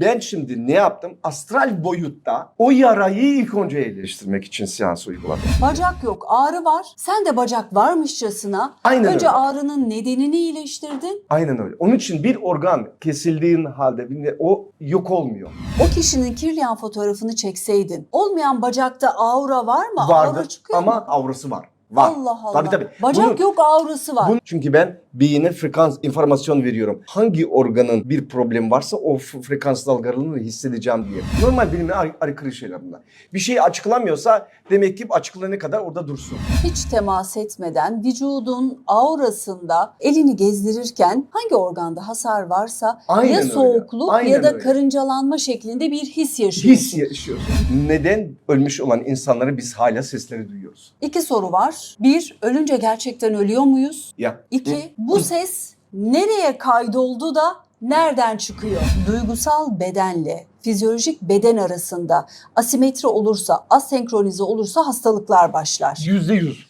Ben şimdi ne yaptım? Astral boyutta o yarayı ilk önce iyileştirmek için seans uyguladım. Bacak yok, ağrı var. Sen de bacak varmışçasına Aynen önce öyle. ağrının nedenini iyileştirdin. Aynen öyle. Onun için bir organ kesildiğin halde o yok olmuyor. O kişinin kirliyan fotoğrafını çekseydin. Olmayan bacakta aura var mı? Vardı Aura çıkıyor ama mu? avrası var. Var. Allah Allah. Tabii tabii. Bacak Bunu- yok, aurası var. Bunu- çünkü ben beyine frekans informasyon veriyorum. Hangi organın bir problem varsa o frekans dalgalarını hissedeceğim diye. Normal bilime ay- aykırı şeyler bunlar. Bir şey açıklamıyorsa demek ki açıklanana kadar orada dursun. Hiç temas etmeden vücudun aurasında elini gezdirirken hangi organda hasar varsa Aynen ya soğukluk Aynen ya da öyle. karıncalanma şeklinde bir his yaşıyorsun. His yaşıyorsun. Neden ölmüş olan insanları biz hala sesleri duyuyoruz? İki soru var. Bir, ölünce gerçekten ölüyor muyuz? Ya. İki, bu ses nereye kaydoldu da nereden çıkıyor? Duygusal bedenle fizyolojik beden arasında asimetri olursa, asenkronize olursa hastalıklar başlar. Yüzde yüz.